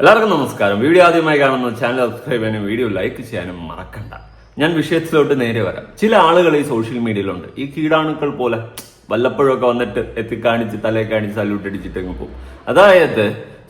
എല്ലാവർക്കും നമസ്കാരം. വീഡിയോ ആദ്യമായി കാണുന്ന ചാനൽ സബ്സ്ക്രൈബ് ചെയ്യാനും വീഡിയോ ലൈക്ക് ചെയ്യാനും മറക്കണ്ട. ഞാൻ വിഷയത്തിലോട്ട് നേരെ വരാം. ചില ആളുകൾ ഈ സോഷ്യൽ മീഡിയയിലുണ്ട് ഈ കീടാണുക്കൾ പോലെ വല്ലപ്പോഴൊക്കെ വന്നിട്ട് എത്തിക്കാണിച്ച് തലേ കാണിച്ച് സല്യൂട്ട് അടിച്ചിട്ട് അങ്ങ് പോകും. അതായത്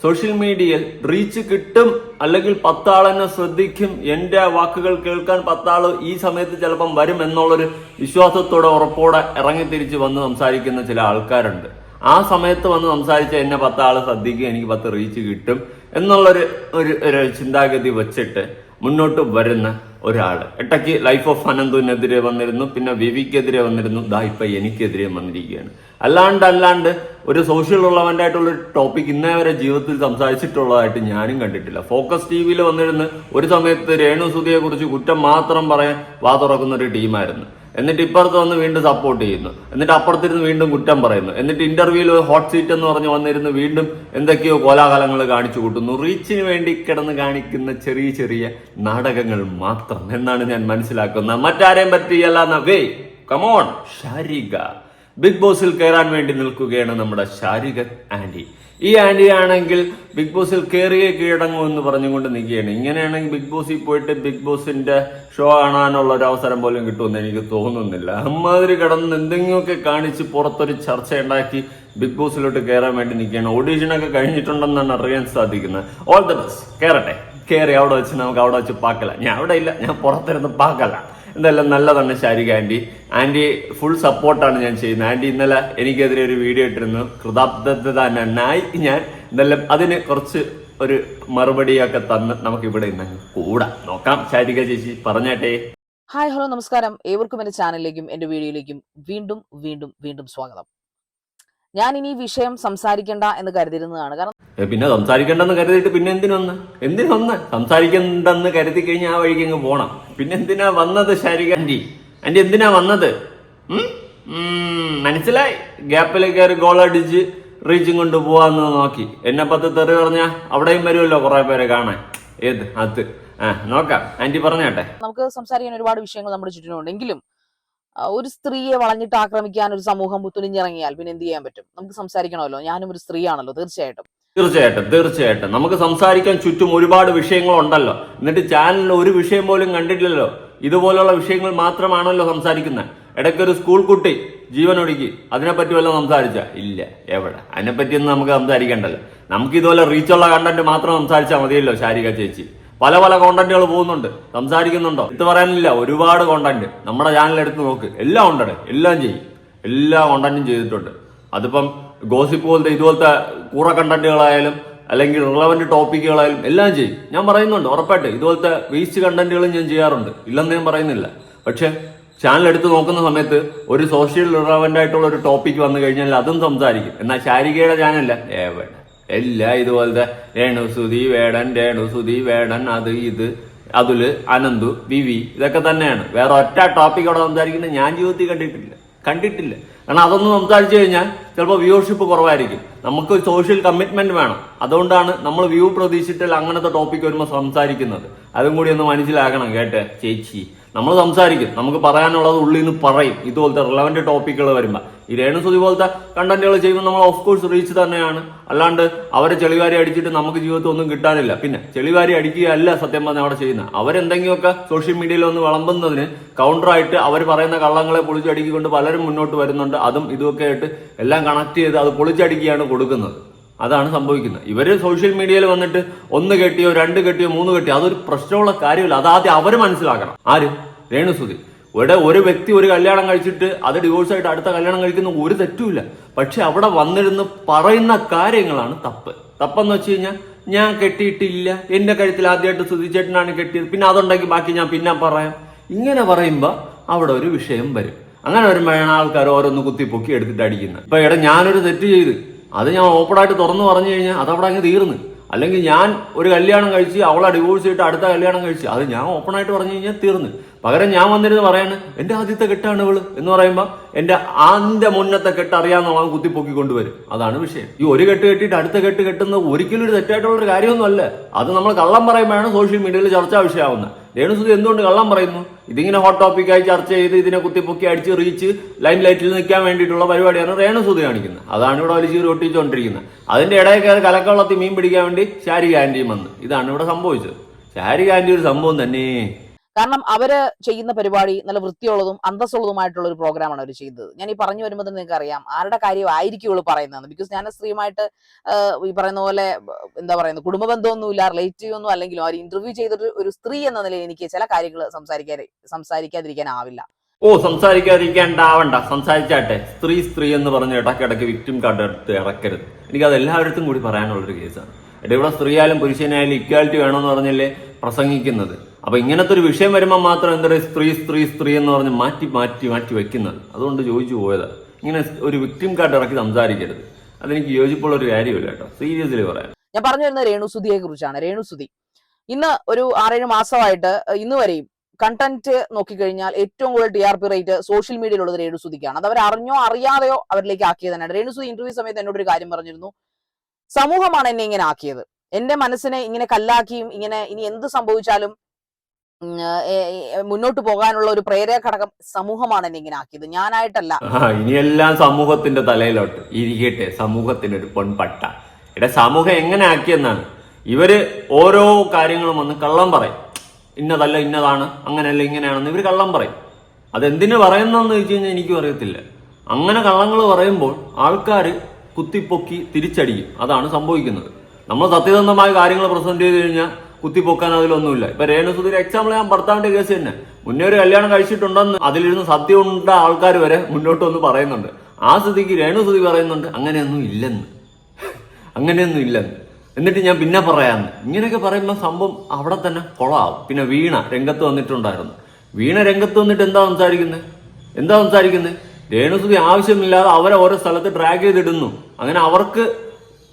സോഷ്യൽ മീഡിയയിൽ റീച്ച് കിട്ടും അല്ലെങ്കിൽ പത്താളെന്നെ ശ്രദ്ധിക്കും എന്റെ വാക്കുകൾ കേൾക്കാൻ പത്താൾ ഈ സമയത്ത് ചിലപ്പം വരും എന്നുള്ളൊരു വിശ്വാസത്തോടെ ഉറപ്പോടെ ഇറങ്ങി തിരിച്ച് വന്ന് സംസാരിക്കുന്ന ചില ആൾക്കാരുണ്ട്. ആ സമയത്ത് വന്ന് സംസാരിച്ച എന്നെ പത്താൾ ശ്രദ്ധിക്കും എനിക്ക് പത്ത് റീച്ച് കിട്ടും. എന്നുള്ളൊരു ഒരു ഒരു ചിന്താഗതി വെച്ചിട്ട് മുന്നോട്ട് വരുന്ന ഒരാൾ ഇടയ്ക്ക് ലൈഫ് ഓഫ് അനന്തുവിനെതിരെ വന്നിരുന്നു പിന്നെ വിവിക്കെതിരെ വന്നിരുന്നു. ദാ ഇപ്പൊ എനിക്കെതിരെ വന്നിരിക്കുകയാണ്. അല്ലാണ്ട് അല്ലാണ്ട് ഒരു സോഷ്യൽ ഉള്ളവന്റെ ആയിട്ടുള്ള ഒരു ടോപ്പിക് ഇന്നേ വരെ ജീവിതത്തിൽ സംസാരിച്ചിട്ടുള്ളതായിട്ട് ഞാനും കണ്ടിട്ടില്ല. ഫോക്കസ് ടി വിയിൽ വന്നിരുന്ന് ഒരു സമയത്ത് രേണു സുധിയെക്കുറിച്ച് കുറ്റം മാത്രം പറയാൻ വാ തുറക്കുന്ന ഒരു ടീമായിരുന്നു. എന്നിട്ട് ഇപ്പുറത്ത് വന്ന് വീണ്ടും സപ്പോർട്ട് ചെയ്യുന്നു. എന്നിട്ട് അപ്പുറത്തിരുന്ന് വീണ്ടും കുറ്റം പറയുന്നു. എന്നിട്ട് ഇന്റർവ്യൂവിൽ ഹോട്ട് സീറ്റ് എന്ന് പറഞ്ഞ് വന്നിരുന്ന് വീണ്ടും എന്തൊക്കെയോ കോലാഹലങ്ങൾ കാണിച്ചു കൂട്ടുന്നു. റീച്ചിന് വേണ്ടി കിടന്ന് കാണിക്കുന്ന ചെറിയ ചെറിയ നാടകങ്ങൾ മാത്രം എന്നാണ് ഞാൻ മനസ്സിലാക്കുന്നത്. മറ്റാരെയും പറ്റിയല്ല വേ കമോൺ ഷാരിക ബിഗ് ബോസിൽ കയറാൻ വേണ്ടി നിൽക്കുകയാണ് നമ്മുടെ ശാരീരിക ആന്റി. ഈ ആന്റി ആണെങ്കിൽ ബിഗ് ബോസിൽ കയറിയേ കീഴടങ്ങും എന്ന് പറഞ്ഞുകൊണ്ട് നിൽക്കുകയാണ്. ഇങ്ങനെയാണെങ്കിൽ ബിഗ് ബോസിൽ പോയിട്ട് ബിഗ് ബോസിന്റെ ഷോ കാണാനുള്ള ഒരു അവസരം പോലും കിട്ടുമെന്ന് എനിക്ക് തോന്നുന്നില്ല. അമ്മാതിരി കിടന്ന് എന്തെങ്കിലുമൊക്കെ കാണിച്ച് പുറത്തൊരു ചർച്ച ഉണ്ടാക്കി ബിഗ് ബോസിലോട്ട് കയറാൻ വേണ്ടി നിൽക്കുകയാണ്. ഓഡീഷനൊക്കെ കഴിഞ്ഞിട്ടുണ്ടെന്നാണ് അറിയാൻ സാധിക്കുന്നത്. ഓൾ ദ ബെസ്റ്റ് കയറട്ടെ കയറി അവിടെ വെച്ച് നമുക്ക് അവിടെ വെച്ച് പാക്കല. ഞാൻ അവിടെ ഇല്ല. ഞാൻ പുറത്തിരുന്ന് പാക്കല. എന്തായാലും നല്ലതാണ് ശാരിക ആന്റി ആന്റി ഫുൾ സപ്പോർട്ടാണ് ഞാൻ ചെയ്യുന്നത്. ആന്റി ഇന്നലെ എനിക്കെതിരെ ഒരു വീഡിയോ ഇട്ടിരുന്നു. കൃതാബ്ദനായി ഞാൻ എന്തായാലും അതിന് കുറച്ച് ഒരു മറുപടിയൊക്കെ തന്ന് നമുക്ക് ഇവിടെ ഇന്ന് കൂടാം. നോക്കാം. ശാരിക ചേച്ചി പറഞ്ഞാട്ടെ. ഹായ് ഹലോ നമസ്കാരം. ഏവർക്കും എന്റെ ചാനലിലേക്കും എന്റെ വീഡിയോയിലേക്കും വീണ്ടും വീണ്ടും വീണ്ടും സ്വാഗതം. ഞാൻ ഇനി വിഷയം സംസാരിക്കേണ്ട എന്ന് കരുതിരുന്നതാണ് കാരണം പിന്നെ സംസാരിക്കണ്ടെന്ന് കരുതിയിട്ട് പിന്നെ എന്തിനൊന്ന്? എന്തിനൊന്ന് സംസാരിക്കണ്ടെന്ന് കരുതി കഴിഞ്ഞാൽ ആ വഴിക്ക് അങ്ങ് പോണം. പിന്നെ എന്തിനാ വന്നത് ശാരിക? ആന്റി എന്തിനാ വന്നത്? മനസ്സിലായി? ഗ്യാപ്പിൽ കയറി ഗോൾ അടിച്ച് റീച്ചും കൊണ്ട് പോവാന്ന് നോക്കി. എന്നെ പത്ത് തെറി പറഞ്ഞാ അവിടെയും വരുമല്ലോ കുറെ പേരെ കാണാൻ. ഏത്? അത്. ആ നോക്കാം. ആന്റി പറഞ്ഞാട്ടെ നമുക്ക് സംസാരിക്കാൻ ഒരുപാട് വിഷയങ്ങൾ നമ്മുടെ ചുറ്റിനുണ്ട്. എങ്കിലും ഒരു സ്ത്രീയെ വളഞ്ഞിട്ട് ആക്രമിക്കാൻ ഒരു സമൂഹം പുത്തുലിഞ്ഞിറങ്ങിയാൽ പിന്നെ എന്ത് ചെയ്യാൻ പറ്റും? നമുക്ക് സംസാരിക്കണമല്ലോ. ഞാനും ഒരു സ്ത്രീയാണല്ലോ തീർച്ചയായിട്ടും. തീർച്ചയായിട്ടും തീർച്ചയായിട്ടും. നമുക്ക് സംസാരിക്കാൻ ചുറ്റും ഒരുപാട് വിഷയങ്ങളുണ്ടല്ലോ. എന്നിട്ട് ചാനലിൽ ഒരു വിഷയം പോലും കണ്ടിട്ടില്ലല്ലോ. ഇതുപോലുള്ള വിഷയങ്ങൾ മാത്രമാണല്ലോ സംസാരിക്കുന്നത് ഇടയ്ക്കൊരു സ്കൂൾ കുട്ടി ജീവൻ ഒടുക്കി. അതിനെപ്പറ്റി വല്ലതും സംസാരിച്ച? ഇല്ല എവിടെ? അതിനെപ്പറ്റിയൊന്നും നമുക്ക് സംസാരിക്കണ്ടല്ലോ. നമുക്ക് ഇതുപോലെ റീച്ചുള്ള കണ്ടന്റ് മാത്രം സംസാരിച്ചാൽ മതിയല്ലോ ശാരിക ചേച്ചി. പല പല കോണ്ടന്റുകൾ പോകുന്നുണ്ട്. സംസാരിക്കുന്നുണ്ടോ? ഇത് പറയാനില്ല. ഒരുപാട് കോണ്ടന്റ് നമ്മുടെ ചാനൽ എടുത്ത് നോക്ക്. എല്ലാം ഉണ്ടടെ. എല്ലാം ചെയ്യും. എല്ലാ കോണ്ടന്റും ചെയ്തിട്ടുണ്ട്. അതിപ്പം ഗോസിപ്പ് പോലത്തെ ഇതുപോലത്തെ കൂറ കണ്ടന്റുകളായാലും അല്ലെങ്കിൽ റിലവന്റ് ടോപ്പിക്കുകളായാലും എല്ലാം ചെയ്യും. ഞാൻ പറയുന്നുണ്ട് ഉറപ്പായിട്ട് ഇതുപോലത്തെ വേസ്റ്റ് കണ്ടന്റുകളും ഞാൻ ചെയ്യാറുണ്ട്. ഇല്ലെന്ന് ഞാൻ പറയുന്നില്ല. പക്ഷേ ചാനൽ എടുത്ത് നോക്കുന്ന സമയത്ത് ഒരു സോഷ്യൽ റിലവന്റ് ആയിട്ടുള്ള ഒരു ടോപ്പിക് വന്നു കഴിഞ്ഞാൽ അതും സംസാരിക്കും. എന്നാൽ ശാരികയുടെ ചാനലല്ല എവിടെ? എല്ലാ ഇതുപോലത്തെ രേണുസുതി വേടൻ രേണുസുതി വേടൻ അത് ഇത് അതുൽ അനന്തു വിവി ഇതൊക്കെ തന്നെയാണ്. വേറെ ഒറ്റ ടോപ്പിക് അവിടെ സംസാരിക്കുന്നത് ഞാൻ ജീവിതത്തിൽ കണ്ടിട്ടില്ല. കണ്ടിട്ടില്ല. കാരണം അതൊന്ന് സംസാരിച്ചു കഴിഞ്ഞാൽ ചിലപ്പോൾ വ്യൂവർഷിപ്പ് കുറവായിരിക്കും. നമുക്ക് സോഷ്യൽ കമ്മിറ്റ്മെന്റ് വേണം. അതുകൊണ്ടാണ് നമ്മൾ വ്യൂ പ്രതീക്ഷിച്ചിട്ട് അങ്ങനത്തെ ടോപ്പിക് വരുമ്പോൾ സംസാരിക്കുന്നത്. അതും കൂടി ഒന്ന് മനസ്സിലാക്കണം കേട്ടെ ചേച്ചി. നമ്മൾ സംസാരിക്കും. നമുക്ക് പറയാനുള്ളത് ഉള്ളിൽ നിന്ന് പറയും. ഇതുപോലത്തെ റിലവന്റ് ടോപ്പിക്കുകൾ വരുമ്പോൾ ഈ രേണുസുതി പോലത്തെ കണ്ടന്റുകൾ ചെയ്യുമ്പോൾ നമ്മൾ ഓഫ് കോഴ്സ് റീച്ച് തന്നെയാണ്. അല്ലാണ്ട് അവരെ ചെളിവാരി അടിച്ചിട്ട് നമുക്ക് ജീവിതത്തിൽ ഒന്നും കിട്ടാനില്ല. പിന്നെ ചെളിവാരി അടിക്കുകയല്ല സത്യം പറഞ്ഞാൽ അവിടെ ചെയ്യുന്നത് അവരെന്തെങ്കിലുമൊക്കെ സോഷ്യൽ മീഡിയയിൽ ഒന്ന് വിളമ്പുന്നതിന് കൗണ്ടറായിട്ട് അവർ പറയുന്ന കള്ളങ്ങളെ പൊളിച്ചടിക്കൊണ്ട് പലരും മുന്നോട്ട് വരുന്നുണ്ട്. അതും ഇതുമൊക്കെ ആയിട്ട് എല്ലാം കണക്ട് ചെയ്ത് അത് പൊളിച്ചടിക്കുകയാണ് കൊടുക്കുന്നത്. അതാണ് സംഭവിക്കുന്നത്. ഇവർ സോഷ്യൽ മീഡിയയിൽ വന്നിട്ട് ഒന്ന് കെട്ടിയോ രണ്ട് കെട്ടിയോ മൂന്ന് കെട്ടിയോ അതൊരു പ്രശ്നമുള്ള കാര്യമില്ല. അതാദ്യം അവർ മനസ്സിലാക്കണം. ആര്? രേണുസുതി ഇവിടെ ഒരു വ്യക്തി ഒരു കല്യാണം കഴിച്ചിട്ട് അത് ഡിവോഴ്സ് ആയിട്ട് അടുത്ത കല്യാണം കഴിക്കുന്ന ഒരു തെറ്റുമില്ല. പക്ഷെ അവിടെ വന്നിരുന്ന് പറയുന്ന കാര്യങ്ങളാണ് തപ്പ്. തപ്പെന്ന് വെച്ച് കഴിഞ്ഞാൽ ഞാൻ കെട്ടിയിട്ടില്ല. എന്റെ കഴുത്തിൽ ആദ്യമായിട്ട് സുധിച്ചേട്ടനാണ് കെട്ടിയത്. പിന്നെ അതുണ്ടെങ്കിൽ ബാക്കി ഞാൻ പിന്നെ പറയാം. ഇങ്ങനെ പറയുമ്പോൾ അവിടെ ഒരു വിഷയം വരും. അങ്ങനെ വരുമ്പോഴാണ് ആൾക്കാർ ഓരോന്ന് കുത്തിപ്പൊക്കി എടുത്തിട്ട് അടിക്കുന്നത്. ഇപ്പൊ ഇവിടെ ഞാനൊരു തെറ്റ് ചെയ്ത് അത് ഞാൻ ഓപ്പണായിട്ട് തുറന്നു പറഞ്ഞു കഴിഞ്ഞാൽ അതവിടെ അങ്ങ് തീർന്ന്. അല്ലെങ്കിൽ ഞാൻ ഒരു കല്യാണം കഴിച്ച് അവളെ ഡിവോഴ്സ് ചെയ്തിട്ട് അടുത്ത കല്യാണം കഴിച്ച് അത് ഞാൻ ഓപ്പണായിട്ട് പറഞ്ഞു കഴിഞ്ഞാൽ തീർന്ന്. പകരം ഞാൻ വന്നിരുന്ന് പറയാണ് എന്റെ ആദ്യത്തെ കെട്ടാണ് ഇവൾ? എന്ന് പറയുമ്പോൾ എന്റെ ആന്റെ മുന്നത്തെ കെട്ട് അറിയാന്നുള്ള കുത്തിപ്പൊക്കി കൊണ്ടുവരും അതാണ് വിഷയം. ഈ ഒരു കെട്ട് കെട്ടിയിട്ട് അടുത്ത കെട്ട് കെട്ടുന്ന ഒരിക്കലും ഒരു തെറ്റായിട്ടുള്ള ഒരു കാര്യമൊന്നുമല്ല. അത് നമ്മൾ കള്ളം പറയുമ്പോഴാണ് സോഷ്യൽ മീഡിയയിൽ ചർച്ചാ വിഷയമാവുന്നത്. രേണുസുതി എന്തുകൊണ്ട് കള്ളം പറയുന്നു? ഇതിങ്ങനെ ഹോട്ട് ടോപ്പിക്കായി ചർച്ച ചെയ്ത് ഇതിനെ കുത്തിപ്പൊക്കി അടിച്ച് റീച്ച് ലൈം ലൈറ്റിൽ നിൽക്കാൻ വേണ്ടിയിട്ടുള്ള പരിപാടിയാണ് രേണുസുതി കാണിക്കുന്നത്. അതാണ് ഇവിടെ വലിച്ചു ഒട്ടിച്ചുകൊണ്ടിരിക്കുന്നത്. അതിന്റെ ഇടയിൽ കയറി കലക്കവളത്തി മീൻ പിടിക്കാൻ വേണ്ടി ശാരിക ആന്റിയും വന്ന്. ഇതാണ് ഇവിടെ സംഭവിച്ചത്. ശാരിക ആന്റി ഒരു സംഭവം തന്നെ. കാരണം അവർ ചെയ്യുന്ന പരിപാടി നല്ല വൃത്തിയുള്ളതും അന്തസ്സുള്ളതുമായിട്ടുള്ള ഒരു പ്രോഗ്രാമാണ് അവർ ചെയ്തത്. ഞാൻ ഈ പറഞ്ഞു വരുമ്പോൾ നിങ്ങൾക്ക് അറിയാം ആരുടെ കാര്യം ആയിരിക്കും ഇവൾ പറയുന്നത്. ബിക്കോസ് ഞാൻ സ്ത്രീയുമായിട്ട് ഈ പറയുന്ന പോലെ എന്താ പറയുന്നത് കുടുംബ ബന്ധമൊന്നുമില്ല റിലേറ്റീവ് ഒന്നും അല്ലെങ്കിലും അവർ ഇന്റർവ്യൂ ചെയ്തിട്ട് ഒരു സ്ത്രീ എന്ന നിലയിൽ എനിക്ക് ചില കാര്യങ്ങൾ സംസാരിക്കാൻ സംസാരിക്കാതിരിക്കാനാവില്ല. ഓ സംസാരിക്കാതിരിക്കാണ്ടാവണ്ട. സംസാരിച്ചാട്ടെ. സ്ത്രീ സ്ത്രീ എന്ന് പറഞ്ഞ് ഇടയ്ക്കിടയ്ക്ക് വിക്ടിം കാർഡ് എടുത്ത് ഇറക്കരുത്. എനിക്കത് എല്ലാവരുടെയും കൂടി പറയാനുള്ളൊരു കേസാണ് ഇവിടെ സ്ത്രീയായാലും പുരുഷനായാലും ഇക്വാലിറ്റി വേണമെന്ന് പറഞ്ഞല്ലേ പ്രസംഗിക്കുന്നത്? അപ്പൊ ഇങ്ങനത്തെ ഒരു വിഷയം വരുമ്പോൾ മാത്രം എന്താ പറയുക സ്ത്രീ സ്ത്രീ സ്ത്രീ എന്ന് പറഞ്ഞ് മാറ്റി മാറ്റി മാറ്റി വെക്കുന്നത്. അതുകൊണ്ട് ചോദിച്ചു പോയത്. ഇങ്ങനെ ഒരു വിക്ടിം കാർഡ് ഇറക്കി സംസാരിക്കരുത്. അതെനിക്ക് യോജിപ്പുള്ള ഒരു കാര്യമില്ല കേട്ടോ. സീരിയസ്ലി പറയാം. ഞാൻ പറഞ്ഞു വരുന്നത് രേണുസുതിയെ കുറിച്ചാണ്. രേണുസുതി ഇന്ന് ഒരു ആറേഴ് മാസമായിട്ട് ഇന്ന് വരെയും കണ്ടന്റ് നോക്കിക്കഴിഞ്ഞാൽ ഏറ്റവും കൂടുതൽ T R P rate social മീഡിയയിലുള്ളത് രേണുസുതിക്കാണ് അത് അവർ അറിഞ്ഞോ അറിയാതെയോ അവരിലേക്ക് ആക്കിയത് തന്നെയാണ്. രേണുസുതി ഇന്റർവ്യൂ സമയത്ത് എന്നോട് ഒരു കാര്യം പറഞ്ഞിരുന്നു. സമൂഹമാണ് എന്നെ ഇങ്ങനെ ആക്കിയത്. എന്റെ മനസ്സിനെ ഇങ്ങനെ കല്ലാക്കിയും ഇങ്ങനെ ഇനി എന്ത് സംഭവിച്ചാലും മുന്നോട്ട് പോകാനുള്ള ഒരു പ്രേരക ഘടകം സമൂഹമാണ് എന്നെ ഇങ്ങനെ ആക്കിയത്. ഞാനായിട്ടല്ല. ഇനിയെല്ലാം സമൂഹത്തിന്റെ തലയിലോട്ട്. ഇരിക്കട്ടെ സമൂഹത്തിന്റെ ഒരു പൊൺപട്ട ഇവിടെ സമൂഹം എങ്ങനെ ആക്കിയെന്നാണ്? ഇവർ ഓരോ കാര്യങ്ങളും വന്ന് കള്ളം പറയും. ഇന്നതല്ല ഇന്നതാണ് അങ്ങനെയല്ല ഇങ്ങനെയാണെന്ന് ഇവർ കള്ളം പറയും. അതെന്തിനു പറയുന്നതെന്ന് ചോദിച്ചു കഴിഞ്ഞാൽ എനിക്കും അറിയത്തില്ല. അങ്ങനെ കള്ളങ്ങൾ പറയുമ്പോൾ ആൾക്കാർ കുത്തിപ്പൊക്കി തിരിച്ചടിക്കും അതാണ് സംഭവിക്കുന്നത്. നമ്മൾ സത്യസന്ധമായ കാര്യങ്ങൾ പ്രസന്റ് ചെയ്ത് കഴിഞ്ഞാൽ കുത്തിപ്പൊക്കാൻ അതിലൊന്നുമില്ല. ഇപ്പൊ രേണുസുധീർ എക്സാമ്പിൾ ഞാൻ ഭർത്താവിന്റെ കേസ് തന്നെ. മുന്നേ ഒരു കല്യാണം കഴിച്ചിട്ടുണ്ടെന്ന് അതിലിരുന്ന് സത്യമുണ്ട ആൾക്കാർ വരെ മുന്നോട്ട് വന്ന് പറയുന്നുണ്ട്. ആ സ്ഥിതിക്ക് രേണുസുതി പറയുന്നുണ്ട് അങ്ങനെയൊന്നും ഇല്ലെന്ന്. അങ്ങനെയൊന്നും ഇല്ലെന്ന്. എന്നിട്ട് ഞാൻ പിന്നെ പറയാന്ന്. ഇങ്ങനെയൊക്കെ പറയുമ്പോൾ സംഭവം അവിടെ തന്നെ കൊളാവും. പിന്നെ വീണ രംഗത്ത് വന്നിട്ടുണ്ടായിരുന്നു. വീണ രംഗത്ത് വന്നിട്ട് എന്താ സംസാരിക്കുന്നത് എന്താ സംസാരിക്കുന്നത് രേണുസുതി ആവശ്യമില്ലാതെ അവരെ ഓരോ സ്ഥലത്ത് ട്രാക്ക് ചെയ്തിടുന്നു. അങ്ങനെ അവർക്ക്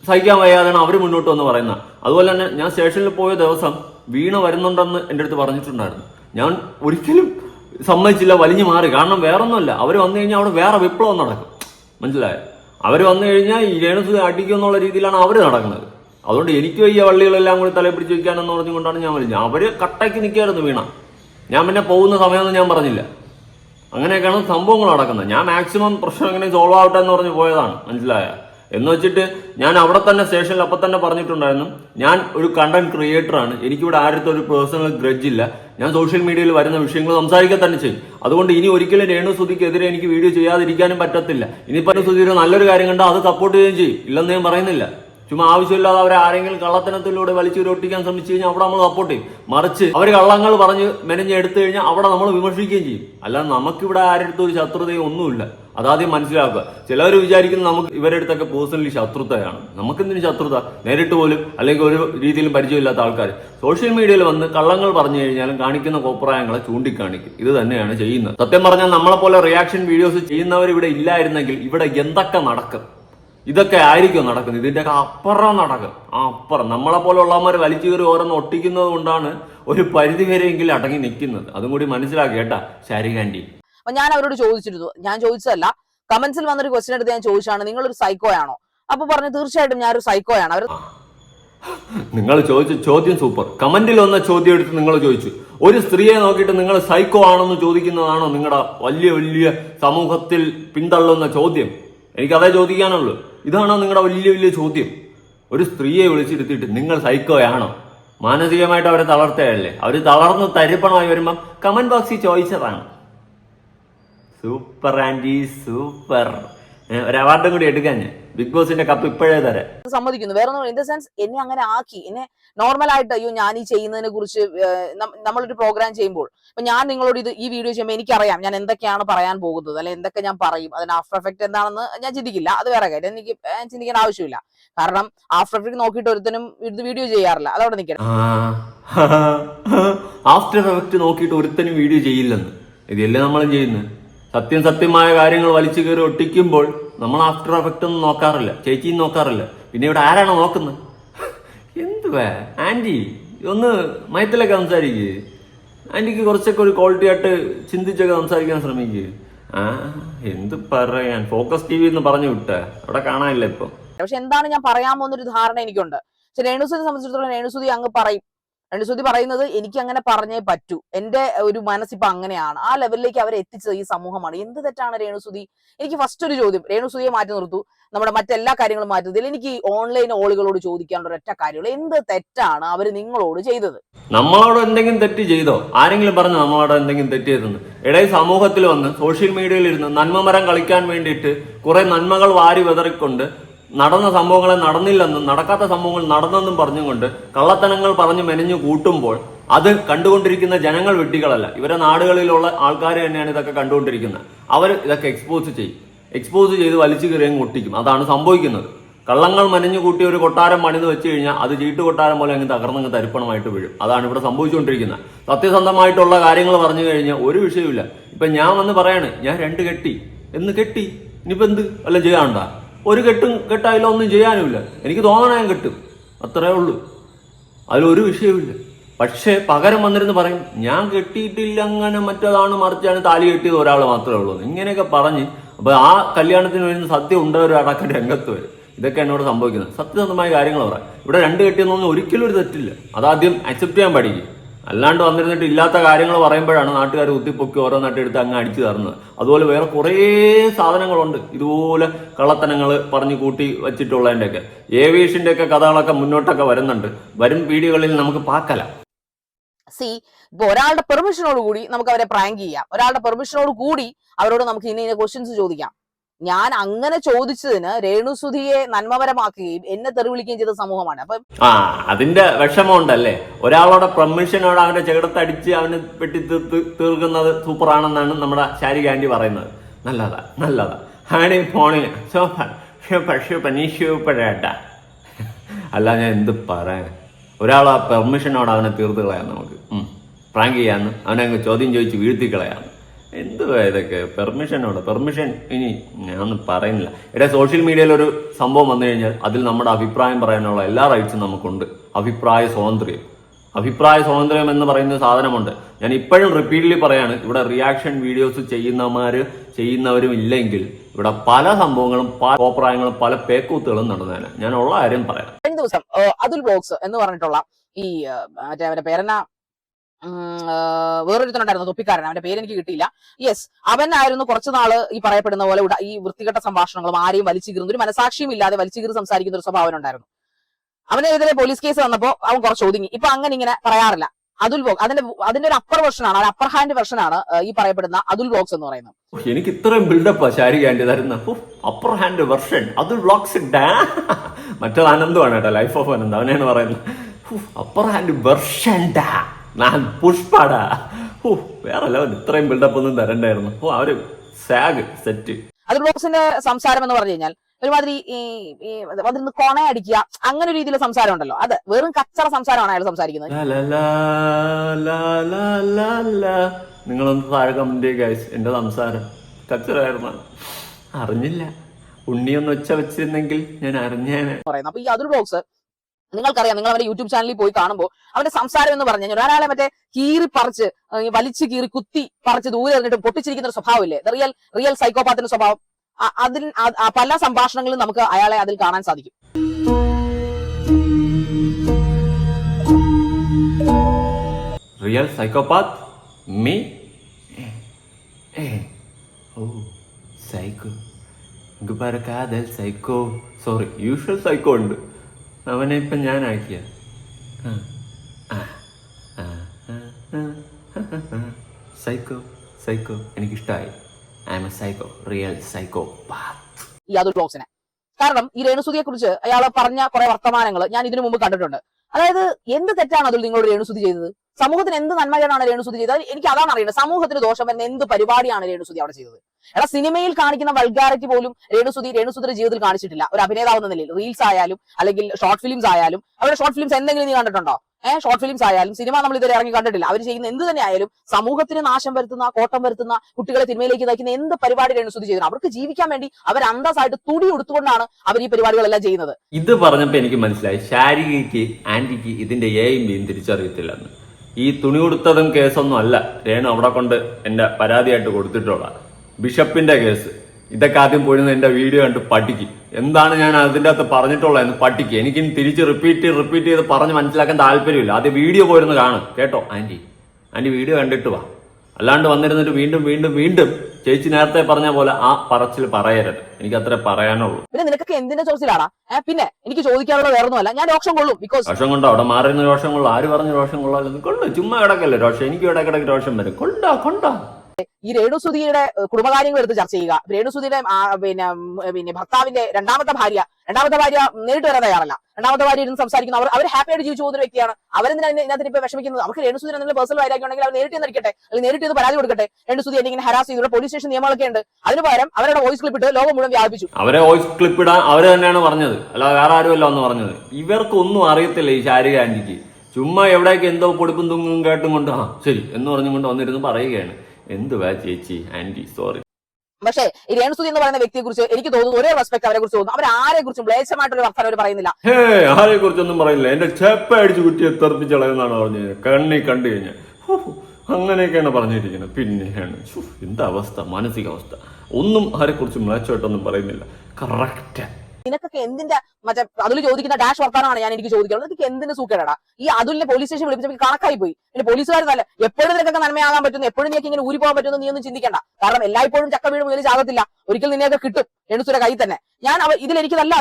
സഹിക്കാൻ വയ്യാതെയാണ് അവർ മുന്നോട്ട് വന്ന് പറയുന്നത്. അതുപോലെ തന്നെ ഞാൻ സ്റ്റേഷനിൽ പോയ ദിവസം വീണ വരുന്നുണ്ടെന്ന് എന്റെ അടുത്ത് പറഞ്ഞിട്ടുണ്ടായിരുന്നു. ഞാൻ ഒരിക്കലും സമ്മതിച്ചില്ല വലിഞ്ഞു മാറി. കാരണം വേറൊന്നുമല്ല. അവർ വന്നു കഴിഞ്ഞാൽ അവിടെ വേറെ വിപ്ലവം നടക്കും. മനസ്സിലായോ? അവർ വന്നു കഴിഞ്ഞാൽ ഈ രേണുസുതി അടിക്കും എന്നുള്ള രീതിയിലാണ് അവർ നടക്കുന്നത്. അതുകൊണ്ട് എനിക്ക് ഈ വള്ളികളെല്ലാം കൂടി തലയിൽ പിടിച്ച് വയ്ക്കാനെന്ന് പറഞ്ഞുകൊണ്ടാണ് ഞാൻ വലിഞ്ഞത് അവർ കട്ടയ്ക്ക് നിൽക്കായിരുന്നു വീണ. ഞാൻ പിന്നെ പോകുന്ന സമയമൊന്നും ഞാൻ പറഞ്ഞില്ല. അങ്ങനെയൊക്കെയാണ് സംഭവങ്ങൾ നടക്കുന്നത്. ഞാൻ മാക്സിമം പ്രശ്നം എങ്ങനെ സോൾവ് ആവട്ടെ എന്ന് പറഞ്ഞ് പോയതാണ്. മനസ്സിലായ? എന്ന് വെച്ചിട്ട് ഞാൻ അവിടെ തന്നെ സ്റ്റേഷനിൽ അപ്പം തന്നെ പറഞ്ഞിട്ടുണ്ടായിരുന്നു ഞാൻ ഒരു കണ്ടന്റ് ക്രിയേറ്റർ ആണ് എനിക്കിവിടെ ആരുടെ ഒരു പേഴ്സണൽ ഗ്രഡ്ജ് ഇല്ല ഞാൻ സോഷ്യൽ മീഡിയയിൽ വരുന്ന വിഷയങ്ങൾ സംസാരിക്കാൻ തന്നെ ചെയ്യും. അതുകൊണ്ട് ഇനി ഒരിക്കലും രേണു സുധിക്കെതിരെ എനിക്ക് വീഡിയോ ചെയ്യാതിരിക്കാനും പറ്റത്തില്ല. ഇനി ഇനിയിപ്പോൾ ഒരു നല്ലൊരു കാര്യം കണ്ടാൽ അത് സപ്പോർട്ട് ചെയ്യുകയും ചെയ്യും. ഇല്ലെന്ന് ഞാൻ പറയുന്നില്ല. ചുമ്മാ ആവശ്യമില്ലാതെ അവരെ ആരെങ്കിലും കള്ളത്തനത്തിലൂടെ വലിച്ചു ഒട്ടിക്കാൻ ശ്രമിച്ചു കഴിഞ്ഞാൽ അവിടെ നമ്മൾ സപ്പോർട്ട് ചെയ്യും. മറിച്ച് അവർ കള്ളങ്ങൾ പറഞ്ഞ് മെനഞ്ഞെടുത്തു കഴിഞ്ഞാൽ അവിടെ നമ്മൾ വിമർശിക്കുകയും ചെയ്യും. അല്ലാതെ നമുക്കിവിടെ ആരുടെ ഒരു ശത്രുതയോ ഒന്നുമില്ല. അതാദ്യം മനസ്സിലാക്കുക. ചിലവർ വിചാരിക്കുന്നത് നമുക്ക് ഇവരുടെ അടുത്തൊക്കെ പേഴ്സണലി ശത്രുതയാണ്. നമുക്കെന്തിനു ശത്രുത? നേരിട്ട് പോലും അല്ലെങ്കിൽ ഒരു രീതിയിലും പരിചയമില്ലാത്ത ആൾക്കാർ സോഷ്യൽ മീഡിയയിൽ വന്ന് കള്ളങ്ങൾ പറഞ്ഞു കഴിഞ്ഞാലും കാണിക്കുന്ന കോപ്രായങ്ങളെ ചൂണ്ടിക്കാണിക്കും. ഇത് തന്നെയാണ് ചെയ്യുന്നത്. സത്യം പറഞ്ഞാൽ നമ്മളെ പോലെ റിയാക്ഷൻ വീഡിയോസ് ചെയ്യുന്നവർ ഇവിടെ ഇല്ലായിരുന്നെങ്കിൽ ഇവിടെ എന്തൊക്കെ നടക്കും? ഇതൊക്കെ ആയിരിക്കും നടക്കുന്നത്. ഇതിന്റെയൊക്കെ അപ്പുറം നടക്കും. ആ അപ്പുറം. നമ്മളെ പോലുള്ളവന്മാർ വലിച്ചു കയറി ഓരോന്ന് ഒട്ടിക്കുന്നത് കൊണ്ടാണ് ഒരു പരിധി വരെയെങ്കിലും അടങ്ങി നിൽക്കുന്നത്. അതും കൂടി മനസ്സിലാക്കി കേട്ടാ. ശാരികാന്റി അപ്പൊ ഞാൻ അവരോട് ചോദിച്ചിരുന്നു. ഞാൻ ചോദിച്ചതല്ല കമന്റ്സിൽ വന്നൊരു ക്വസ്റ്റ്യൻ എടുത്ത് ഞാൻ ചോദിച്ചാണ് നിങ്ങളൊരു സൈക്കോ ആണോ? അപ്പൊ പറഞ്ഞു തീർച്ചയായിട്ടും ഞാനൊരു സൈക്കോ ആണ്. അവർ നിങ്ങൾ ചോദിച്ച ചോദ്യം സൂപ്പർ കമന്റിൽ വന്ന ചോദ്യം എടുത്ത് നിങ്ങൾ ചോദിച്ചു. ഒരു സ്ത്രീയെ നോക്കിയിട്ട് നിങ്ങൾ സൈക്കോ ആണെന്ന് ചോദിക്കുന്നതാണോ നിങ്ങളുടെ വലിയ വലിയ സമൂഹത്തിൽ പിന്തള്ളുന്ന ചോദ്യം? എനിക്ക് അതേ ചോദിക്കാനുള്ളൂ. ഇതാണോ നിങ്ങളുടെ വലിയ വലിയ ചോദ്യം? ഒരു സ്ത്രീയെ വിളിച്ചിരുത്തിയിട്ട് നിങ്ങൾ സൈക്കോയാണോ മാനസികമായിട്ട് അവരെ തളർത്തുകയല്ലേ? അവർ തളർന്ന് തരിപ്പണമായി വരുമ്പം കമന്റ് ബോക്സിൽ ചോദിച്ചതാണ്. Super aunty super. ഒരു അവാർഡും കൂടി എടുക്കാൻ ഞാൻ. ബിഗ് ബോസിന്റെ കപ്പ് ഇപ്പോഴേ തരാം. സമ്മതിക്കുന്നു. വേറെ ഇൻ ദ സെൻസ് എന്നെ അങ്ങനെ ആക്കി. എന്നെ നോർമൽ ആയിട്ട് അയ്യോ ഞാൻ ഈ ചെയ്യുന്നതിനെ കുറിച്ച് നമ്മളൊരു പ്രോഗ്രാം ചെയ്യുമ്പോൾ ഇപ്പൊ ഞാൻ നിങ്ങളോട് ഇത് ഈ വീഡിയോ ചെയ്യുമ്പോൾ എനിക്കറിയാം ഞാൻ എന്തൊക്കെയാണ് പറയാൻ പോകുന്നത് അല്ലെ എന്തൊക്കെ ഞാൻ പറയും അതിന് ആഫ്റ്റർ എഫക്ട് എന്താണെന്ന് ഞാൻ ചിന്തിക്കില്ല. അത് വേറെ കാര്യം. എനിക്ക് ചിന്തിക്കേണ്ട ആവശ്യമില്ല. കാരണം ആഫ്റ്റർ എഫക്ട് നോക്കിയിട്ട് ഒരുത്തനും ഇത് വീഡിയോ ചെയ്യാറില്ല. അതവിടെ നിൽക്കണം ആഫ്റ്റർ എഫക്ട് നോക്കിയിട്ട് ഒരുത്തനും വീഡിയോ ചെയ്യില്ലെന്ന്. ഇതെല്ലാം നമ്മളും ചെയ്യുന്നത്. സത്യം സത്യമായ കാര്യങ്ങൾ വലിച്ചു കയറി ഒട്ടിക്കുമ്പോൾ നമ്മൾ ആഫ്റ്റർ എഫക്റ്റ് ഒന്നും നോക്കാറില്ല. ചേച്ചിയും നോക്കാറില്ല. പിന്നെ ഇവിടെ ആരാണ് നോക്കുന്നത്? എന്തുവാ ആന്റി ഒന്ന് മയത്തിലൊക്കെ സംസാരിക്കുക ആന്റിക്ക് കുറച്ചൊക്കെ ഒരു ക്വാളിറ്റി ആയിട്ട് ചിന്തിച്ചൊക്കെ സംസാരിക്കാൻ ശ്രമിക്കുക ആ എന്ത് പറയാൻ? ഫോക്കസ് ടി വി എന്ന് പറഞ്ഞു വിട്ടേ. അവിടെ കാണാനില്ല ഇപ്പൊ. പക്ഷെ എന്താണ് ഞാൻ പറയാൻ പോകുന്ന ഒരു ധാരണ എനിക്കുണ്ട്. പക്ഷെ രേണുസുതിയെ സംബന്ധിച്ചിടത്തോളം രേണുസുതി അങ്ങ് പറയും. രേണുസുതി പറയുന്നത് എനിക്ക് അങ്ങനെ പറഞ്ഞേ പറ്റൂ. എന്റെ ഒരു മനസ്സിപ്പോ അങ്ങനെയാണ്. ആ ലെവലിലേക്ക് അവരെ എത്തിച്ചത് ഈ സമൂഹമാണ്. എന്ത് തെറ്റാണ് രേണുസുതി എനിക്ക് ഫസ്റ്റ് ഒരു ചോദ്യം. രേണുസുതിയെ മാറ്റി നിർത്തു. നമ്മുടെ മറ്റെല്ലാ കാര്യങ്ങളും മാറ്റുന്നതിൽ എനിക്ക് ഓൺലൈൻ ഓളുകളോട് ചോദിക്കാനുള്ള ഒരൊറ്റ കാര്യമുള്ളൂ. എന്ത് തെറ്റാണ് അവർ നിങ്ങളോട് ചെയ്തത്? നമ്മളോട് എന്തെങ്കിലും തെറ്റ് ചെയ്തോ? ആരെങ്കിലും പറഞ്ഞു നമ്മളോട് എന്തെങ്കിലും തെറ്റ് ചെയ്തെന്ന് ഇടയിൽ സമൂഹത്തിൽ വന്ന് സോഷ്യൽ മീഡിയയിൽ ഇരുന്ന് നന്മമരം കളിക്കാൻ വേണ്ടിയിട്ട് കുറെ നന്മകൾ വാരി വിതറിക്കൊണ്ട് നടന്ന സംഭവങ്ങളെ നടന്നില്ലെന്നും നടക്കാത്ത സംഭവങ്ങൾ നടന്നെന്നും പറഞ്ഞുകൊണ്ട് കള്ളത്തനങ്ങൾ പറഞ്ഞു മെനഞ്ഞു കൂട്ടുമ്പോൾ അത് കണ്ടുകൊണ്ടിരിക്കുന്ന ജനങ്ങൾ വെട്ടികളല്ല ഇവരെ നാടുകളിലുള്ള ആൾക്കാർ തന്നെയാണ് ഇതൊക്കെ കണ്ടുകൊണ്ടിരിക്കുന്നത്. അവർ ഇതൊക്കെ എക്സ്പോസ് ചെയ്യും. എക്സ്പോസ് ചെയ്ത് വലിച്ചു കയറിയങ്ങ് ഒട്ടിക്കും. അതാണ് സംഭവിക്കുന്നത്. കള്ളങ്ങൾ മനഞ്ഞു കൂട്ടി ഒരു കൊട്ടാരം പണിത് വെച്ച് കഴിഞ്ഞാൽ അത് ചീട്ട് കൊട്ടാരം പോലെ അങ്ങ് തകർന്നങ്ങ് തരിപ്പണമായിട്ട് വീഴും. അതാണ് ഇവിടെ സംഭവിച്ചുകൊണ്ടിരിക്കുന്നത്. സത്യസന്ധമായിട്ടുള്ള കാര്യങ്ങൾ പറഞ്ഞു കഴിഞ്ഞാൽ ഒരു വിഷയമില്ല ഇപ്പൊ ഞാൻ വന്ന് പറയാണ് ഞാൻ രണ്ട് കെട്ടി. എന്ന് കെട്ടി. ഇനിയിപ്പോ എന്ത്? വല്ലതും ചെയ്യാനുണ്ടാ? ഒരു കെട്ടും കെട്ടായില്ല ഒന്നും ചെയ്യാനുമില്ല. എനിക്ക് തോന്നണേ ഞാൻ കെട്ടും. അത്രേ ഉള്ളൂ. അതിലൊരു വിഷയമില്ല പക്ഷേ പകരം വന്നിരുന്ന് പറയും ഞാൻ കെട്ടിയിട്ടില്ല അങ്ങനെ മറ്റേതാണ് മറിച്ചാണ് താലി കെട്ടിയത് ഒരാൾ മാത്രമേ ഉള്ളൂ. ഇങ്ങനെയൊക്കെ പറഞ്ഞ് അപ്പൊ ആ കല്യാണത്തിന് വരുന്ന സത്യം ഉണ്ടോ അടക്കം രംഗത്ത് വരും. ഇതൊക്കെ എന്നോട് സംഭവിക്കുന്നത്. സത്യസന്ധമായ കാര്യങ്ങൾ പറയാം ഇവിടെ രണ്ട് കെട്ടിയെന്നൊന്നും ഒരിക്കലും ഒരു തെറ്റില്ല. അതാദ്യം അക്സെപ്റ്റ് ചെയ്യാൻ പഠിക്കും. അല്ലാണ്ട് വന്നിരുന്നിട്ട് ഇല്ലാത്ത കാര്യങ്ങൾ പറയുമ്പോഴാണ് നാട്ടുകാർ കുത്തിപ്പൊക്കി ഓരോന്നായിട്ട് എടുത്ത് അങ്ങ് അടിച്ചു തരുന്നത്. അതുപോലെ വേറെ കുറേ സാധനങ്ങളുണ്ട്. ഇതുപോലെ കള്ളത്തനങ്ങൾ പറഞ്ഞു കൂട്ടി വെച്ചിട്ടുള്ളതിന്റെ ഒക്കെ ഏവിയേഷന്റെ ഒക്കെ കഥകളൊക്കെ മുന്നോട്ടൊക്കെ വരുന്നുണ്ട്. വരും വീഡിയോകളിൽ നമുക്ക് പാക്കല. സി ഇപ്പൊ ഒരാളുടെ പെർമിഷനോട് കൂടി നമുക്ക് അവരെ പ്രാങ്ക് ചെയ്യാം. ഒരാളുടെ പെർമിഷനോട് കൂടി അവരോട് നമുക്ക് ഇന്ന ഇന്ന ക്വസ്റ്റ്യൻസ് ചോദിക്കാം. ഞാൻ അങ്ങനെ ചോദിച്ചതിന് രേണുസുധിയെ നന്മപരമാക്കുകയും എന്നെ തെറിവിളിക്കുകയും ചെയ്ത സമൂഹമാണ്. അപ്പൊ ആ അതിന്റെ വിഷമമുണ്ടല്ലേ? ഒരാളുടെ പെർമിഷനോട് അവന്റെ ചെകിടത്തടിച്ച് അവന് പെട്ടി തീർക്കുന്നത് സൂപ്പറാണെന്നാണ് നമ്മുടെ ശാരിക ആന്റി പറയുന്നത്. നല്ലതാ നല്ലതാ. ഹണി ഫോണിന് സോഫ അല്ല ഞാൻ എന്ത് പറയാൻ ഒരാൾ ആ പെർമിഷനോട് അവനെ തീർത്ത് കളയാം നമുക്ക്. പ്രാങ്ക് ചെയ്യാന്ന് അവനെ അങ്ങ് ചോദ്യം ചോദിച്ച് വീഴ്ത്തി കളയാന്ന്. എന്തുവാ ഇതൊക്കെ? പെർമിഷൻ ആണ് പെർമിഷൻ ഇനി ഞാനൊന്നും പറയുന്നില്ല. ഇവിടെ സോഷ്യൽ മീഡിയയിൽ ഒരു സംഭവം വന്നു കഴിഞ്ഞാൽ അതിൽ നമ്മുടെ അഭിപ്രായം പറയാനുള്ള എല്ലാ റൈറ്റ്സും നമുക്കുണ്ട്. അഭിപ്രായ സ്വാതന്ത്ര്യം. അഭിപ്രായ സ്വാതന്ത്ര്യം എന്ന് പറയുന്ന സാധനമുണ്ട്. ഞാൻ ഇപ്പോഴും റിപ്പീറ്റ്ലി പറയാണ് ഇവിടെ റിയാക്ഷൻ വീഡിയോസ് ചെയ്യുന്നവര് ചെയ്യുന്നവരും ഇല്ലെങ്കിൽ ഇവിടെ പല സംഭവങ്ങളും പല അഭിപ്രായങ്ങളും പല പേക്കൂത്തുകളും നടന്നേനെ. ഞാൻ ഉള്ള കാര്യം പറയാം. കഴിഞ്ഞ ദിവസം അതുൽ ബ്ലോഗ്സ് എന്ന് പറഞ്ഞിട്ടുള്ള ഈ മറ്റേ അവരുടെ പേരെന്നാ? വേറൊരുത്തനുണ്ടായിരുന്നു തൊപ്പിക്കാരൻ. അവന്റെ പേര് എനിക്ക് കിട്ടിയില്ല. യെസ് അവനായിരുന്നു കുറച്ചു നാൾ ഈ പറയപ്പെടുന്ന പോലെ ഈ വൃത്തികെട്ട സംഭാഷണങ്ങളും ആരെയും വലിച്ചു കീറുന്ന ഒരു മനസാക്ഷിയും ഇല്ലാതെ വലിച്ചു കീറി സംസാരിക്കുന്ന ഒരു സ്വഭാവം ഉണ്ടായിരുന്നു അവനെതിരെ പോലീസ് കേസ് വന്നപ്പോ അവൻ കുറച്ച് ഒതുങ്ങി. ഇപ്പൊ അങ്ങനെ ഇങ്ങനെ പറയാറില്ല. അതുൽ ബോക്സ് അതിന്റെ അതിന്റെ ഒരു അപ്പർ വെർഷൻ ആണ് അപ്പർ ഹാൻഡ് വെർഷൻ ആണ് ഈ പറയപ്പെടുന്ന അതുൽ ബോക്സ് എന്ന് പറയുന്നത്. എനിക്ക് ഇത്രയും buildup upper hand version Athul vlogs മറ്റൊരു ആനന്ദമാണ് ലൈഫ് ഓഫ് ആനന്ദ് അവനെയാണ് പറയുന്നത്. അപ്പർ ഹാൻഡ് വെർഷൻ ഞാൻ പുഷ്പാടാ. ഓ വേറെ ലെവൽ ഇത്രയും ബിൽഡപ്പ് ഒന്നും തരണ്ടായിരുന്നു. ഓ അവർ സാഗ് സെറ്റ് അതൊരു ബോക്സിന്റെ സംസാരം എന്ന് പറഞ്ഞു കഴിഞ്ഞാൽ ഒരുമാതിരി ഈ ഈ വന്നിരുന്ന് കൊണയടിക്കുക അങ്ങനെ ഒരു രീതിയിലുള്ള സംസാരം ഉണ്ടല്ലോ. അത് വെറും കച്ചറ സംസാരമാണ് അയാൾ സംസാരിക്കുന്നത്. നിങ്ങളൊന്ന് താഴെ കമന്റ് ഗൈസ് എന്റെ സംസാരം. കച്ചറായിരുന്നു അറിഞ്ഞില്ല. ഉണ്ണിയൊന്ന് ഒച്ച വെച്ചിരുന്നെങ്കിൽ ഞാൻ അറിഞ്ഞേനെ. പറയുന്നു. അപ്പൊ ഈ അതൊരു ബോക്സ് നിങ്ങൾക്കറിയാം നിങ്ങൾ അവന്റെ യൂട്യൂബ് ചാനലിൽ പോയി കാണുമ്പോൾ അവന്റെ സംസാരം എന്ന് പറഞ്ഞു കഴിഞ്ഞാൽ ഒരാളെ മറ്റേ കീറി പറിച്ച് വലിച്ച് കീറി കുത്തി പറിച്ച് ദൂരെ എറിഞ്ഞിട്ട് പൊട്ടിച്ചിരിക്കുന്ന ഒരു സ്വഭാവമില്ലേ? റിയൽ റിയൽ സൈക്കോപാത്തിന്റെ സ്വഭാവം. അതിൽ പല സംഭാഷണങ്ങളും നമുക്ക് അയാളെ അതിൽ കാണാൻ സാധിക്കും. റിയൽ സൈക്കോപാത്ത് മീ ഓ സൈക്കോ എനിക്ക് പറക്കാതെ സൈക്കോ സോറി യൂഷ്വൽ സൈക്കോ ഉണ്ട്. അവനെ ഇപ്പം ഞാനാക്കിയ. ആക്കിയ psycho psycho എനിക്കിഷ്ടമായി I'm a psycho real psycho ബോക്സിനെ കാരണം ഈ രേണുസുതിയെ കുറിച്ച് അയാൾ പറഞ്ഞ കുറെ വർത്തമാനങ്ങൾ ഞാൻ ഇതിനു മുമ്പ് കണ്ടിട്ടുണ്ട്. അതായത് എന്ത് തെറ്റാണ് അതിൽ നിങ്ങളോട് രേണുസുതി ചെയ്തത്? സമൂഹത്തിന് എന്ത് നന്മകേടാണ് രേണുസുതി ചെയ്തത്? എനിക്ക് അതാണ് അറിയേണ്ടത്. സമൂഹത്തിന് ദോഷം വരുന്ന എന്ത് പരിപാടിയാണ് രേണുസുതി അവിടെ ചെയ്തത്? എടാ സിനിമയിൽ കാണിക്കുന്ന വൾഗാരിറ്റി പോലും രേണുസുതി രേണുസുതിയുടെ ജീവിതത്തിൽ കാണിച്ചിട്ടില്ല. ഒരു അഭിനേതാവ് എന്ന നിലയിൽ. റീൽസ് ആയാലും അല്ലെങ്കിൽ ഷോർട്ട് ഫിലിംസ് ആയാലും. അവരുടെ ഷോർട്ട് ഫിലിംസ് എന്തെങ്കിലും നീ കണ്ടിട്ടുണ്ടോ? ഏഹ് ഷോർട്ട് ഫിലിംസ് ആയാലും സിനിമ നമ്മൾ ഇതുവരെ ഇറങ്ങി കണ്ടിട്ടില്ല. അവർ ചെയ്യുന്ന എന്ത് തന്നെ ആയാലും സമൂഹത്തിന് നാശം വരുത്തുന്ന കോട്ടം വരുത്തുന്ന കുട്ടികളെ തിന്മയിലേക്ക് നയിക്കുന്ന എന്ത് പരിപാടി രേണുസുതി ചെയ്യുന്നത് അവർക്ക് ജീവിക്കാൻ വേണ്ടി അവർ അന്തസ്സായിട്ട് തുടി ഉടുത്തുകൊണ്ടാണ് അവർ ഈ പരിപാടികളെല്ലാം ചെയ്യുന്നത്. ഇത് പറഞ്ഞപ്പോൾ എനിക്ക് മനസ്സിലായി. ശാരികയ്ക്ക് ആന്റിക്ക് ഇതിന്റെ ബിയും തിരിച്ചറിയത്തില്ലെന്ന്. ഈ തുണി കൊടുത്തതും കേസൊന്നും അല്ല. രേണു അവിടെ കൊണ്ട് എന്റെ പരാതിയായിട്ട് കൊടുത്തിട്ടുള്ള ബിഷപ്പിന്റെ കേസ്. ഇതൊക്കെ ആദ്യം പോയിരുന്ന എന്റെ വീഡിയോ കണ്ട് പഠിക്കും. എന്താണ് ഞാൻ അതിന്റെ അകത്ത് പറഞ്ഞിട്ടുള്ളത് എന്ന് പഠിക്കും. എനിക്ക് തിരിച്ച് റിപ്പീറ്റ് റിപ്പീറ്റ് ചെയ്ത് പറഞ്ഞ് മനസ്സിലാക്കാൻ താല്പര്യമില്ല. ആദ്യം വീഡിയോ പോയിരുന്ന് കാണും. കേട്ടോ ആന്റി. ആന്റി വീഡിയോ കണ്ടിട്ട് വാ. അല്ലാണ്ട് വന്നിരുന്നിട്ട് വീണ്ടും വീണ്ടും വീണ്ടും ചേച്ചി നേരത്തെ പറഞ്ഞ പോലെ ആ പറച്ചിൽ പറയരുത്. എനിക്ക് അത്ര പറയാനുള്ളൂ. പിന്നെ നിനക്കൊക്കെ എന്തിന്റെ ചോദിച്ചിലാടാ പിന്നെ എനിക്ക് ചോദിക്കാനുള്ള വേറൊന്നുമല്ല. ഞാൻ രോഷം കൊള്ളും ബിക്കോസ് രോഷം കൊണ്ടോ? അവിടെ മാറുന്ന രോഷം കൊള്ളു? ആര് പറഞ്ഞ രോഷം കൊള്ളാലും? കൊള്ളു. ചുമ്മാ കിടക്കല്ലേ രോഷം? എനിക്ക് ഇടക്കിടക്ക് രോഷം വരും. കൊണ്ടോ? കൊണ്ടോ? ഈ രേണുസുതിയുടെ കുടുംബകാര്യങ്ങൾ എടുത്ത് ചർച്ച ചെയ്യുക. രേണുസുതിയുടെ പിന്നെ പിന്നെ ഭർത്താവിന്റെ രണ്ടാമത്തെ ഭാര്യ രണ്ടാമത്തെ ഭാര്യ നേരിട്ട് വരാൻ തയ്യാറല്ല. രണ്ടാമത്തെ ഭാര്യ ഇരുന്ന് സംസാരിക്കുന്നു. അവർ അവർ ഹാപ്പി ആയിട്ട് ജീവിച്ചു പോകുന്ന വ്യക്തിയാണ്. അവരെന്തിനാ ഇതിന് ഇതിനകത്ത് ഇപ്പൊ വിഷമിക്കുന്നത്? അവർക്ക് രേണുസുതി എന്തെങ്കിലും പേഴ്സണൽ ഉണ്ടെങ്കിൽ അവർ നേരിട്ട് നിൽക്കട്ടെ അല്ലെങ്കിൽ നേരിട്ട് ഇത് പരാതി കൊടുക്കട്ടെ. രേണുസുതി എന്നെ ഇങ്ങനെ ഹരാസ് ചെയ്തു. പോലീസ് സ്റ്റേഷൻ നിയമങ്ങളൊക്കെ ഉണ്ട്. അതിന് പകരം അവരുടെ വോയിസ് ക്ലിപ്പ് ഇട്ട് ലോകം മുഴുവൻ വ്യാപിച്ചു അവരെ വോയിസ് ക്ലിപ്പ് ഇടാൻ അവർ തന്നെയാണ് പറഞ്ഞത്. അല്ല വേറെ ആരുമല്ല എന്ന് പറഞ്ഞത്. ഇവർക്കൊന്നും അറിയത്തില്ല ഈ ശാരിക ആന്റിക്ക് ചുമ്മാ എവിടേക്ക് എന്തോ പൊടിപ്പും തുങ്ങും കേട്ടും കൊണ്ട് ആ ശരി എന്ന് പറഞ്ഞുകൊണ്ട് വന്നിരുന്ന് പറയുകയാണ്. എന്തുവാ ചേച്ചി? ആന്റി സോറി പക്ഷേ ഈ രേണുസുതി എന്ന് പറയുന്ന വ്യക്തിയെ കുറിച്ച് എനിക്ക് തോന്നുന്നു ഒരേ റെസ്പെക്ട് അവരെ കുറിച്ച് തോന്നുന്നു. അവർ ആരെ കുറിച്ചും മ്ലേച്ഛമായിട്ടൊരു വർത്തമാനം അവർ പറയുന്നില്ല. ഹേ ആരെ കുറിച്ചൊന്നും പറയില്ല എന്റെ ചെപ്പ അടിച്ച് കുറ്റിയെ തെറപ്പിച്ചളയെന്നാണ് പറഞ്ഞത്. കണ്ണി കണ്ടു കഴിഞ്ഞാൽ അങ്ങനെയൊക്കെയാണ് പറഞ്ഞിരിക്കുന്നത്. പിന്നെയാണ് എന്താ അവസ്ഥ? മാനസികാവസ്ഥ. ഒന്നും ആരെ കുറിച്ച് മ്ലേച്ചമായിട്ടൊന്നും പറയുന്നില്ല. കറക്റ്റ് നിനക്കൊക്കെ എന്തിന്റെ മറ്റേ അതിൽ ചോദിക്കുന്ന ഡാഷ് വർത്താനാണ് ഞാൻ എനിക്ക് ചോദിക്കുന്നത് നിനക്ക് എന്തിന്റെ സൂക്കേടാ ഈ അതുലിനെ പോലീസ് സ്റ്റേഷൻ വിളിപ്പിച്ചപ്പോൾ കണക്കായി പോയി. പിന്നെ പോലീസുകാർ നല്ല എപ്പോഴും നിനക്കൊക്കെ നന്മയാകാൻ പറ്റുന്നു. എപ്പോഴും നീക്ക് ഇങ്ങനെ ഊരി പോകാൻ പറ്റുന്നു നീ ഒന്നും ചിന്തിക്കണ്ട. കാരണം എല്ലായ്പ്പോഴും ചക്ക വീട് മുതൽ ചാകത്തില്ല. ഒരിക്കൽ നിന്നെയൊക്കെ കിട്ടും രേണുസുര കൈ തന്നെ. ഞാൻ അവ- ഇതിൽ എനിക്ക് നല്ല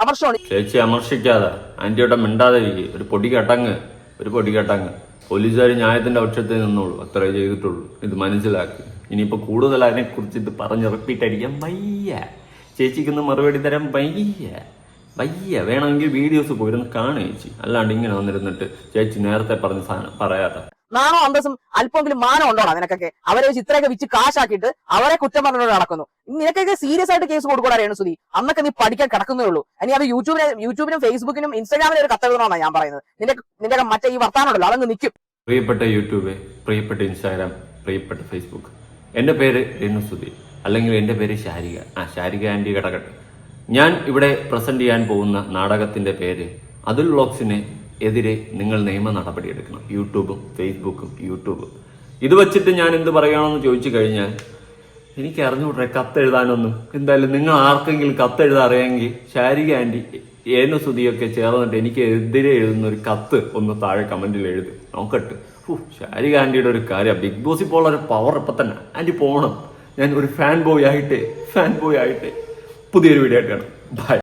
അമർഷമാണ്. ചേച്ചി അമർഷിക്കാതെ ആന്റിയോടെ മിണ്ടാതെ ഒരു പൊടി കെട്ടങ്ങ് ഒരു പൊടി കെട്ടങ്ങ്. പോലീസുകാർ ന്യായത്തിന്റെ പക്ഷത്തിൽ നിന്നോളൂ. അത്രേ ചെയ്തിട്ടുള്ളൂ. ഇത് മനസ്സിലാക്കി. ഇനിയിപ്പോ കൂടുതൽ അതിനെ ഇത് പറഞ്ഞ് റിപ്പീറ്റ് അടിക്കാൻ വയ്യ. ചേച്ചിക്കൊന്ന് മറുപടി തരാൻ വയ്യ. വയ്യ. വേണമെങ്കിൽ വീഡിയോസ് പോയിരുന്ന് കാണുക ചേച്ചി. അല്ലാണ്ട് ഇങ്ങനെ വന്നിരുന്നിട്ട് ചേച്ചി നേരത്തെ പറഞ്ഞ സാധനം പറയാതെ. നാണോ അന്തസ്സും അല്പമെങ്കിലും മാനം ഉണ്ടോടാ നിനക്കൊക്കെ? അവരെ വെച്ച് ഇത്രയൊക്കെ വിറ്റ് കാശാക്കിയിട്ട് അവരെ കുറ്റം പറഞ്ഞുകൊണ്ട് നടക്കുന്നു. നിനക്കൊക്കെ സീരിയസ് ആയിട്ട് കേസ് കൊടുക്കൂടാ സുധി? അന്നൊക്കെ നീ പഠിക്കാൻ കിടക്കുന്നേ ഉള്ളൂ ഇനി അത് യൂട്യൂബിന് യൂട്യൂബിനും ഫേസ്ബുക്കിനും ഇൻസ്റ്റാഗ്രാമിലും ഒരു കത്തെഴുതണമെന്നാണ് ഞാൻ പറയുന്നത്. നിന്റെ നിന്റെ മറ്റേ ഈ വർത്താനം ഉണ്ടല്ലോ അതങ്ങ് നിൽക്കും. പ്രിയപ്പെട്ട യൂട്യൂബ് പ്രിയപ്പെട്ട ഇൻസ്റ്റാഗ്രാം പ്രിയപ്പെട്ട ഫേസ്ബുക്ക്. എന്റെ പേര് രേണുസുതി അല്ലെങ്കിൽ എന്റെ പേര് ശാരിക. ആ ശാരിക ആന്റി കിടക്കട്ടെ ഞാൻ ഇവിടെ പ്രസന്റ് ചെയ്യാൻ പോകുന്ന നാടകത്തിന്റെ പേര് അതുൽ വ്ളോഗ്സിന് എതിരെ നിങ്ങൾ നിയമ നടപടി എടുക്കണം. യൂട്യൂബും ഫേസ്ബുക്കും യൂട്യൂബും. ഇത് വെച്ചിട്ട് ഞാൻ എന്ത് പറയണമെന്ന് ചോദിച്ചു കഴിഞ്ഞാൽ എനിക്ക് അറിഞ്ഞുകൂടെ കത്തെഴുതാനൊന്നും. എന്തായാലും നിങ്ങൾ ആർക്കെങ്കിലും കത്തെഴുതാൻ അറിയാമെങ്കിൽ ശാരിക ആന്റി ഏന സുതിയൊക്കെ ചേർന്നിട്ട് എനിക്ക് എതിരെ എഴുതുന്ന ഒരു കത്ത് ഒന്ന് താഴെ കമന്റിൽ എഴുതി. നോക്കട്ടെ. ശാരിക ആന്റിയുടെ ഒരു കാര്യം. ബിഗ് ബോസ് ഇപ്പോൾ ഒരു പവർ ഇപ്പം തന്നെ. ആന്റി പോകണം ഞാൻ ഒരു ഫാൻ ബോയ് ആയിട്ട് ഫാൻ ബോയ് ആയിട്ട് പുതിയൊരു വീഡിയോ ആയിട്ട് കാണാം. ബൈ